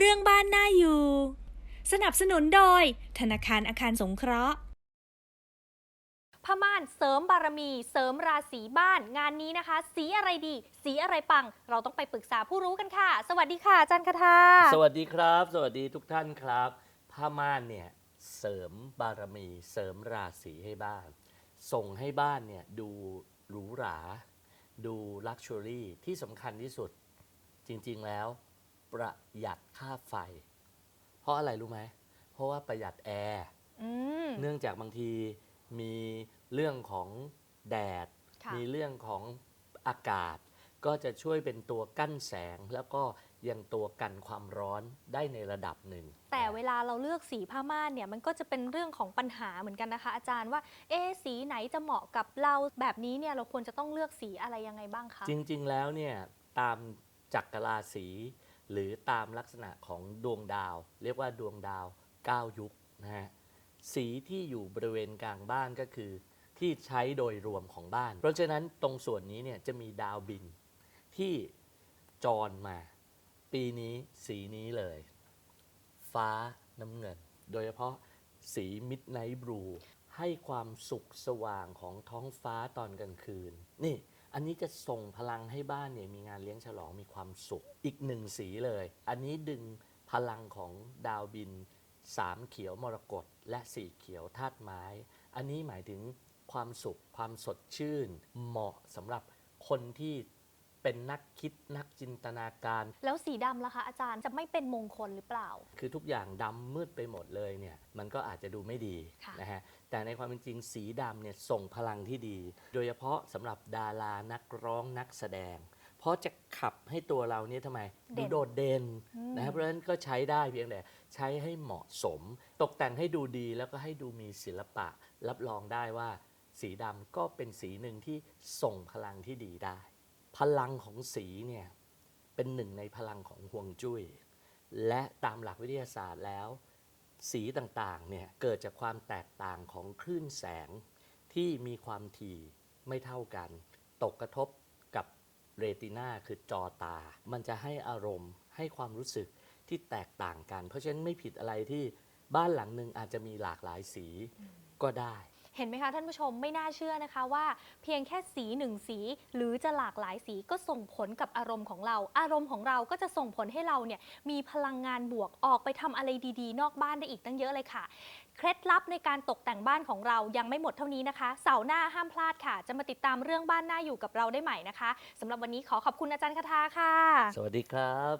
เรื่องบ้านน่าอยู่ สนับสนุนโดย ธนาคารอาคารสงเคราะห์ผ้าม่านเสริมบารมี เสริมราศีบ้าน งานนี้นะคะ สีอะไรดี สีอะไรปัง เราต้องไปปรึกษาผู้รู้กันค่ะ สวัสดีค่ะอาจารย์คาทาสวัสดีครับ สวัสดีทุกท่านครับผ้าม่านเนี่ยเสริมบารมี เสริมราศีให้บ้าน ส่งให้บ้านเนี่ยดูหรูหรา ดูลักชัวรี่ที่สำคัญที่สุดจริง ๆแล้ว ประหยัดค่าไฟ เพราะอะไรรู้ไหม เพราะว่าประหยัดแอร์ อืม เนื่องจากบางทีมีเรื่องของแดด ค่ะ มีเรื่องของอากาศ ก็จะช่วยเป็นตัวกั้นแสง แล้วก็ยังตัวกันความร้อนได้ในระดับหนึ่งแต่เวลาเราเลือกสีผ้าม่านเนี่ยมันก็จะเป็นเรื่องของปัญหาเหมือนกันนะคะ อาจารย์ว่าเอะสีไหนจะเหมาะกับเราแบบนี้เนี่ยเราควรจะต้องเลือกสีอะไรยังไงบ้างคะ จริง ๆ แล้วเนี่ยตามจักรราศี หรือตามลักษณะของดวงดาว เรียกว่าดวงดาว 9 ยุคนะฮะสีที่อยู่บริเวณกลางบ้านก็คือ ที่ใช้โดยรวมของบ้าน เพราะฉะนั้นตรงส่วนนี้เนี่ยจะมีดาวบินที่จรมา ปีนี้สีนี้เลย ฟ้าน้ำเงิน โดยเฉพาะสีมิดไนท์บลูให้ความสุขสว่างของท้องฟ้าตอนกลางคืน นี่ อันนี้จะส่งพลังให้บ้านเนี่ยมีงานเลี้ยงฉลองมีความสุข อีกหนึ่งสีเลย อันนี้ดึงพลังของดาวบินสามเขียวมรกตและสีเขียวธาตุไม้ อันนี้หมายถึงความสุขความสดชื่น เหมาะสำหรับคนที่ เป็นนักคิดนักจินตนาการ แล้วสีดำล่ะคะอาจารย์จะไม่เป็นมงคลหรือเปล่า คือทุกอย่างดำมืดไปหมดเลยเนี่ยมันก็อาจจะดูไม่ดีค่ะ นะฮะแต่ในความเป็นจริงสีดำเนี่ยส่งพลังที่ดี โดยเฉพาะสำหรับดารานักร้องนักแสดง เพราะจะขับให้ตัวเราเนี่ยทำไมเด่ดูน โดดเด่นอืมนะฮะเพราะฉะนั้นก็ใช้ได้เพียงแต่ใช้ให้เหมาะสม ตกแต่งให้ดูดีแล้วก็ให้ดูมีศิลปะ รับรองได้ว่า สีดำก็เป็นสีหนึ่งที่ส่งพลังที่ดีได้ พลังของสีเนี่ยเป็นหนึ่งในพลังของฮวงจุ้ย และตามหลักวิทยาศาสตร์แล้ว สีต่างๆเนี่ยเกิดจากความแตกต่างของคลื่นแสงที่มีความถี่ไม่เท่ากัน ตกกระทบกับเรตินาคือจอตา มันจะให้อารมณ์ให้ความรู้สึกที่แตกต่างกัน เพราะฉะนั้นไม่ผิดอะไรที่บ้านหลังหนึ่งอาจจะมีหลากหลายสีก็ได้ เห็นไหมคะท่านผู้ชมไม่น่าเชื่อนะคะว่า เพียงแค่สีหนึ่งสี หรือจะหลากหลายสีก็ส่งผลกับอารมณ์ของเรา อารมณ์ของเราก็จะส่งผลให้เราเนี่ยมีพลังงานบวกออกไปทำอะไรดีๆ นอกบ้านได้อีกตั้งเยอะเลยค่ะ เคล็ดลับในการตกแต่งบ้านของเรายังไม่หมดเท่านี้นะคะ เสาร์หน้าห้ามพลาดค่ะ จะมาติดตามเรื่องบ้านหน้าอยู่กับเราได้ใหม่นะคะสำหรับวันนี้ขอขอบคุณอาจารย์คาทาค่ะ สวัสดีครับ